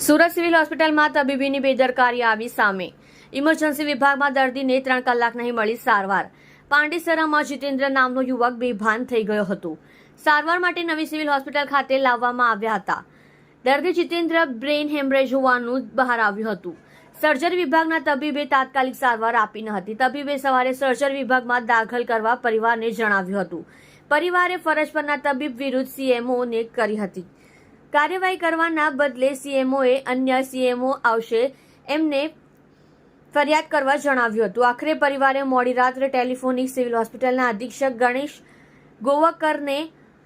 Surat civil હોસ્પિટલમાં તબીબીની બેદરકારી આવી સામે. ઇમરજન્સી વિભાગમાં દર્દીને ત્રણ કલાક નહીં મળી સારવાર. પાંડેસરામાં જીતેન્દ્ર નામનો યુવક બેભાન થઈ ગયો હતો. સારવાર માટે નવી સિવિલ હોસ્પિટલ ખાતે લાવવામાં આવ્યા હતા. દર્દી જીતેન્દ્ર બ્રેઇન હેમરેજ હોવાનું બહાર આવ્યું હતું. સર્જરી વિભાગના તબીબે તાત્કાલિક સારવાર આપી ન હતી. તબીબે સવારે સર્જરી વિભાગમાં દાખલ કરવા પરિવારને જણાવ્યું હતું. પરિવારે ફરજ પરના તબીબ વિરુદ્ધ સીએમઓને કરી હતી. કાર્યવાહી કરવાના બદલે સીએમઓએ અન્ય સીએમઓ આવશે એમને ફરિયાદ કરવા જણાવ્યું હતું. આખરે પરિવારે મોડી રાત્રે ટેલિફોનિક સિવિલ હોસ્પિટલના અધિક્ષક ગણેશ ગોવકરને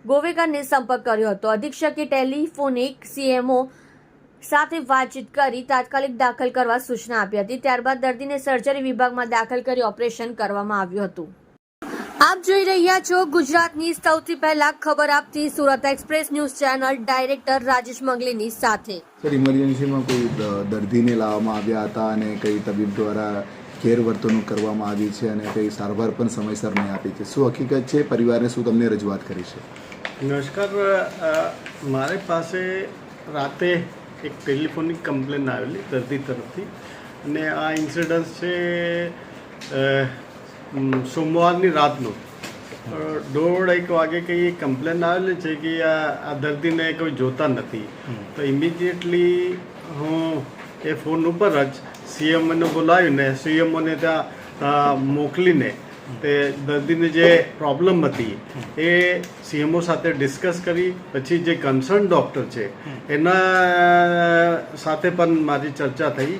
ગોવેકરને સંપર્ક કર્યો હતો. અધિક્ષકે ટેલિફોનિક સીએમઓ સાથે વાતચીત કરી તાત્કાલિક દાખલ કરવા સૂચના આપી હતી. ત્યારબાદ દર્દીને સર્જરી વિભાગમાં દાખલ કરી ઓપરેશન કરવામાં આવ્યું હતું. આપ જોઈ રહ્યા છો ગુજરાતની સૌથી પહેલા ખબર આપતી Surat express news channel director Rajesh મંગલીની સાથે. સર ઇમરજન્સીમાં કોઈ દર્દીને લાવવામાં આવ્યા હતા અને કઈ તબીબ દ્વારા ગેરવર્તણૂક કરવામાં આવી છે અને કઈ સારવાર પણ સમયસર નહીં આપી છે? શું હકીકત છે? પરિવારને શું તમને રજૂઆત કરી છે? નમસ્કાર મારે પાસે રાતે એક ટેલિફોનિક કમ્પ્લેન આવેલી દર્દી તરફથી અને આ ઇન્સિડન્સ છે સોમવારની રાતનો. દોઢ એક વાગે કંઈ કમ્પ્લેન આવેલી છે કે આ દર્દીને કોઈ જોતા નથી. તો ઇમિડિયેટલી હું એ ફોન ઉપર જ સીએમઓને બોલાવીને સીએમઓને ત્યાં મોકલીને તે દર્દીની જે પ્રોબ્લેમ હતી એ સીએમઓ સાથે ડિસ્કસ કરી. પછી જે કન્સર્ન ડૉક્ટર છે એના સાથે પણ મારી ચર્ચા થઈ.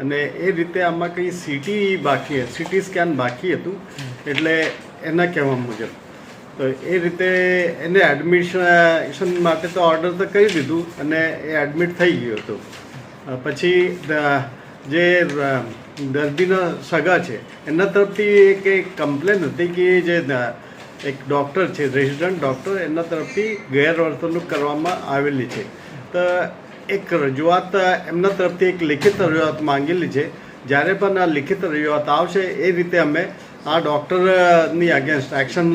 અને એ રીતે આમાં કંઈ સીટી બાકી સીટી સ્કેન બાકી હતું, એટલે એના કહેવા મુજબ. તો એ રીતે એને એડમિશન માટે તો ઓર્ડર તો કરી દીધું અને એ એડમિટ થઈ ગયો હતો. પછી જે દર્દીના સગા છે, એના તરફથી એક એક કમ્પ્લેન હતી કે જે એક ડૉક્ટર છે રેસિડન્ટ ડૉક્ટર એના તરફથી ગેરવર્તણૂક કરવામાં આવેલી છે. તો એક રજૂઆત એમના તરફથી એક લિખિત રજૂઆત માંગેલી છે. જ્યારે પણ આ લિખિત રજૂઆત આવશે, એ રીતે અમે આ ડૉક્ટરની અગેન્સ્ટ એક્શન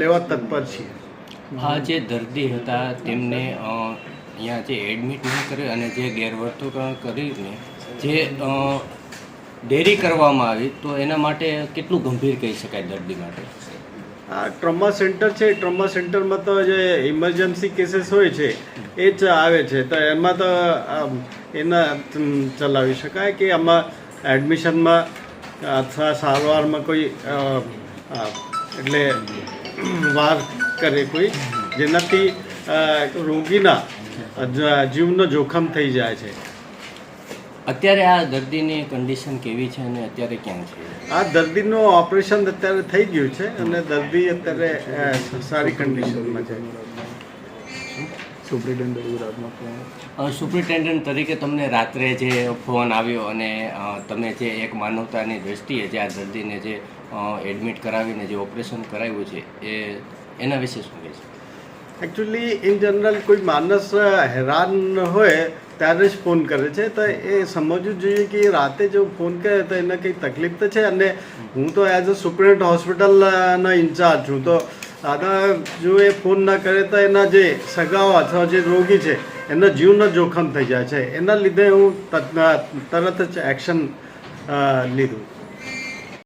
લેવા તત્પર છીએ. આ જે દર્દી હતા, તેમને અહીંયા જે એડમિટ ન કરી અને જે ગેરવર્તણૂક કરીને જે ડેરી કરવામાં આવી, તો એના માટે કેટલું ગંભીર કહી શકાય દર્દી માટે? આ ટ્રોમા સેન્ટર છે ટ્રોમા સેન્ટરમાં તો જે ઇમરજન્સી કેસીસ હોય છે, એ જ આવે છે. તો એમાં તો એના ચલાવી શકાય કે આમાં એડમિશનમાં અથવા સારવારમાં કોઈ એટલે વાર કરે કોઈ, જેનાથી રોગીના જીવનો જોખમ થઈ જાય છે. અત્યારે આ દર્દીની કન્ડિશન કેવી છે અને અત્યારે ક્યાં છે? આ દર્દીનું ઓપરેશન અત્યારે થઈ ગયું છે અને દર્દી અત્યારે સારી કન્ડિશનમાં છે. સુપ્રિન્ટેન્ડન્ટ તરીકે તમને રાત્રે જે ફોન આવ્યો અને તમે જે એક માનવતાની દ્રષ્ટિએ જે આ દર્દીને જે એડમિટ કરાવીને જે ઓપરેશન કરાવ્યું છે એ એના વિશે શું કહે છે એકચ્યુઅલી ઇન જનરલ કોઈ માણસ હેરાન હોય ત્યારે જ ફોન કરે છે. તો એ સમજવું જોઈએ કે રાતે જો ફોન કરે તો એને કંઈ તકલીફ તો છે? અને હું તો એઝ અ સુપ્રિન્ટ હોસ્પિટલનો ઇન્ચાર્જ છું. તો દાદા, જો એ ફોન ના કરે તો એના જે સગાઓ અથવા જે રોગી છે, એના જીવનો જોખમ થઈ જાય છે. એના લીધે હું તરત જ એક્શન લીધું.